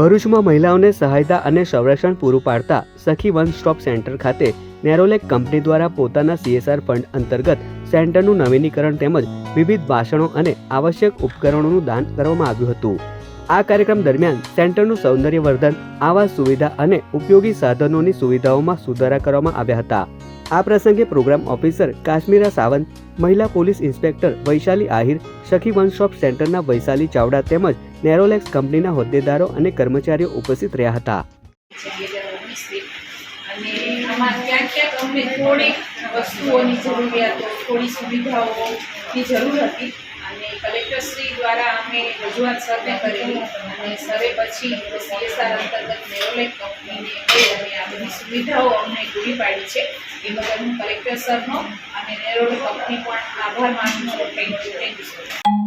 ભરૂચમાં મહિલાઓને સહાયતા અને સંરક્ષણ પૂરું પાડતા સખી વન સ્ટોપ સેન્ટર ખાતે નેરોલેક કંપની દ્વારા પોતાના સીએસઆર ફંડ અંતર્ગત સેન્ટરનું નવીનીકરણ તેમજ વિવિધ વાસણો અને આવશ્યક ઉપકરણોનું દાન કરવામાં આવ્યું હતું. આ કાર્યક્રમ દરમિયાન સેન્ટરનું સૌંદર્યવર્ધન, આવાસ સુવિધા અને ઉપયોગી સાધનોની સુવિધાઓમાં સુધારા કરવામાં આવ્યા હતા. આ પ્રસંગે પ્રોગ્રામ ઓફિસર કાશ્મીરા સાવંત, મહિલા પોલીસ ઇન્સ્પેક્ટર વૈશાલી આહિર, સખી વન સ્ટોપ સેન્ટરના વૈશાલી ચાવડા તેમજ નેરોલેક્સ કંપનીના હોદ્દેદારો અને કર્મચારીઓ ઉપસ્થિત રહ્યા હતા. અને આ બધી સુવિધાઓ અમને પૂરી પાડી છે. એ બદલ હું કલેક્ટર સરનો અને નેરોડ કંપની પણ આભાર માનું છું. Thank you thank you